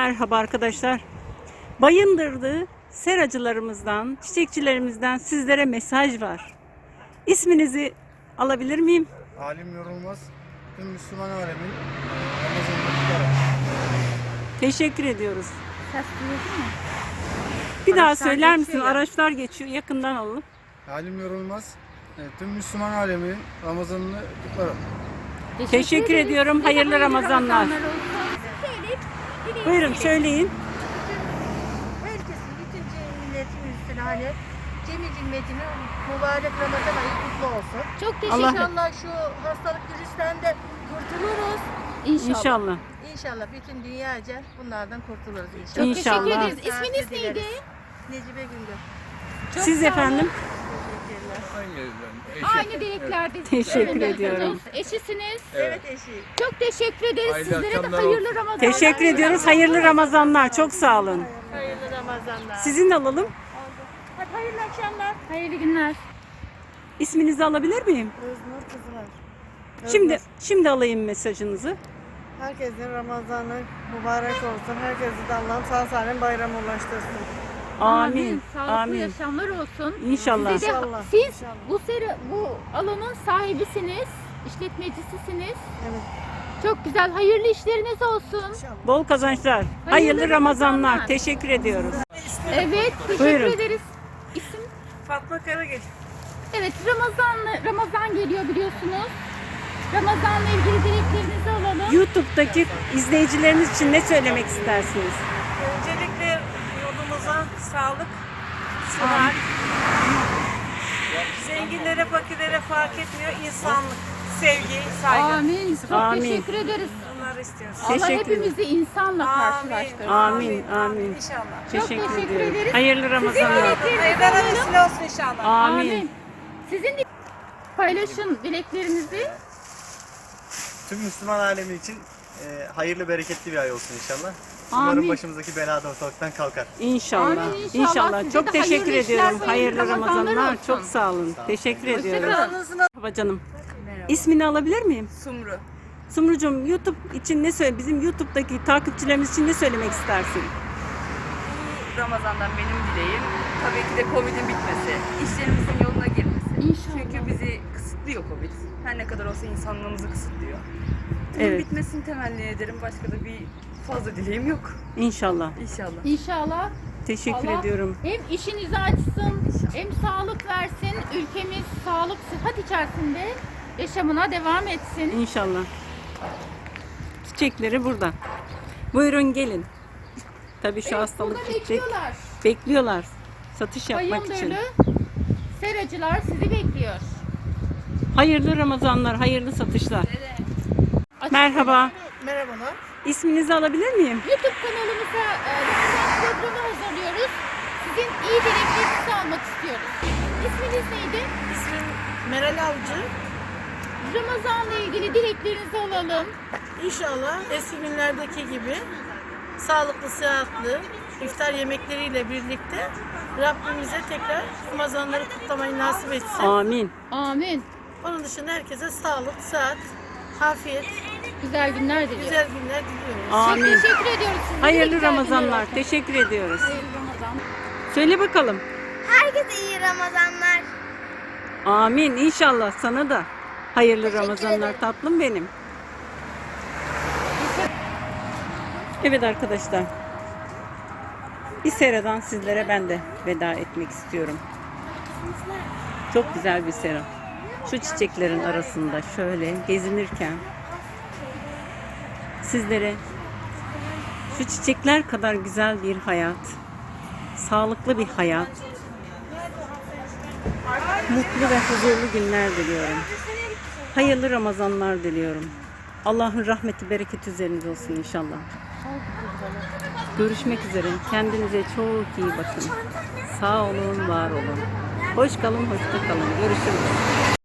Merhaba arkadaşlar. Bayındırdı seracılarımızdan, çiçekçilerimizden sizlere mesaj var. İsminizi alabilir miyim? Alim yorulmaz. Tüm Müslüman alemin. Teşekkür ediyoruz. Ses mu? Bir daha Araçlar söyler geçiyor misin? ya. Araçlar geçiyor. Yakından alalım. Alim yorulmaz. tüm Müslüman alemin Ramazan'ını kutlar. Teşekkür ediyorum. Hayırlı Ramazanlar. olsun. Buyurun söyleyin. Herkesin, bütün milletin üstüne hani cemi cimmetine mübarek Ramazan ayı kutlu olsun. Çok teşekkür Allah- İnşallah şu hastalık virüsten de kurtuluruz. İnşallah. İnşallah. İnşallah bütün dünyaca bunlardan kurtuluruz inşallah. Çok İnşallah. teşekkür ederiz. İsminiz neydi? Necibe Güngör. Çok Siz sağ olun. Efendim? Teşekkürler. Aynı dileklerde. Teşekkür ediyorum. Eşisiniz. Evet eşi. Çok teşekkür ederiz. Hayırlı Sizlere de akşamlar hayırlı Ramazanlar. Teşekkür ediyoruz. Hayırlı Ramazanlar. Çok sağ olun. Hayırlı Ramazanlar. Sizin alalım. Hadi hayırlı akşamlar. Hayırlı günler. İsminizi alabilir miyim? Öznur Kızılar. Şimdi şimdi alayım mesajınızı. Herkesin Ramazanı mübarek olsun. Herkesi de Allah'ım sağ salim bayram ulaştırsın. Amin. Sağlıklı Amin. yaşamlar olsun. İnşallah. Size de- İnşallah, siz inşallah. bu seri, bu alanın sahibisiniz. işletmecisisiniz. Evet. Çok güzel. Hayırlı işleriniz olsun. İnşallah. Bol kazançlar. Hayırlı Ramazanlar. Teşekkür ediyoruz. Evet, teşekkür Buyurun. ederiz. İsim? Fatma Karagil. Evet, Ramazan Ramazan geliyor biliyorsunuz. Ramazanla ilgili dileklerinizi alalım. YouTube'daki izleyicileriniz için ne söylemek istersiniz? Sağlık, sıhhat. Zenginlere, fakirlere fark etmiyor. insanlık, sevgi, saygı. Amin. Çok Amin. teşekkür ederiz. Bunları istiyoruz. Allah Teşekkür hepimizi insanla karşılaştırır. Amin. Amin. İnşallah. Çok Teşekkür teşekkür ediyoruz. ederiz. Hayırlı Ramazanlar. dileklerinizi Hayırlar alalım. vesile olsun inşallah. Amin. Sizin de paylaşın dileklerinizi. Tüm Müslüman alemi için e, hayırlı bereketli bir ay olsun inşallah. Umarım Amin. başımızdaki bela da ortalıktan kalkar. İnşallah. Amin, inşallah. İnşallah. Size Çok de teşekkür hayırlı işler, ediyorum. hayırlı Hayırlı Ramazanlar Ramazanlar. olsun. Çok sağ olun. Teşekkür ediyorum. Merhaba canım. İsmini alabilir miyim? Sumru. Sumrucuğum YouTube için ne söyle? Bizim YouTube'daki takipçilerimiz için ne söylemek istersin? Ramazan'dan benim dileğim tabii ki de Covid'in bitmesi, işlerimizin yoluna girmesi. İnşallah. Çünkü bizi kısıtlıyor Covid. Her ne kadar olsa insanlığımızı kısıtlıyor. Bunun Evet. bitmesini temenni ederim. Başka da bir fazla dileğim yok. İnşallah. İnşallah. İnşallah Teşekkür Allah ediyorum. hem işinizi açsın, hem sağlık versin. Ülkemiz sağlık, sıhhat içerisinde yaşamına devam etsin. İnşallah. Çiçekleri burada. Buyurun gelin. Tabii şu Evet, hastalık burada bitecek. bekliyorlar. Bekliyorlar. Satış yapmak için. Bayındırlı seracılar sizi bekliyor. Hayırlı Ramazanlar, hayırlı satışlar. Merhaba. Merhabalar. İsminizi alabilir miyim? YouTube kanalımıza e, Ramazan programı hazırlıyoruz. Sizin iyi dileklerinizi almak istiyoruz. İsminiz neydi? İsmim Meral Avcı. Ramazan'la ilgili dileklerinizi alalım. İnşallah eski günlerdeki gibi sağlıklı, sıhhatli iftar yemekleriyle birlikte Rabbimize tekrar Ramazanları kutlamayı nasip etsin. Amin. Amin. Onun dışında herkese sağlık, sıhhat, afiyet, Güzel günler diliyoruz. güzel günler diliyoruz. Amin. Çok teşekkür ediyoruz. Size Hayırlı Ramazanlar. Teşekkür ediyoruz. Hayırlı Ramazan. Söyle bakalım. Herkese iyi Ramazanlar. Amin. İnşallah sana da. Hayırlı Ramazanlar tatlım benim. Evet arkadaşlar. Bir seradan sizlere ben de veda etmek istiyorum. Çok güzel bir sera. Şu çiçeklerin arasında şöyle gezinirken sizlere şu çiçekler kadar güzel bir hayat, sağlıklı bir hayat, mutlu ve huzurlu günler diliyorum. Hayırlı Ramazanlar diliyorum. Allah'ın rahmeti, bereketi üzerinize olsun inşallah. Görüşmek üzere. Kendinize çok iyi bakın. Sağ olun, var olun. Hoş kalın, hoşça kalın. Görüşürüz.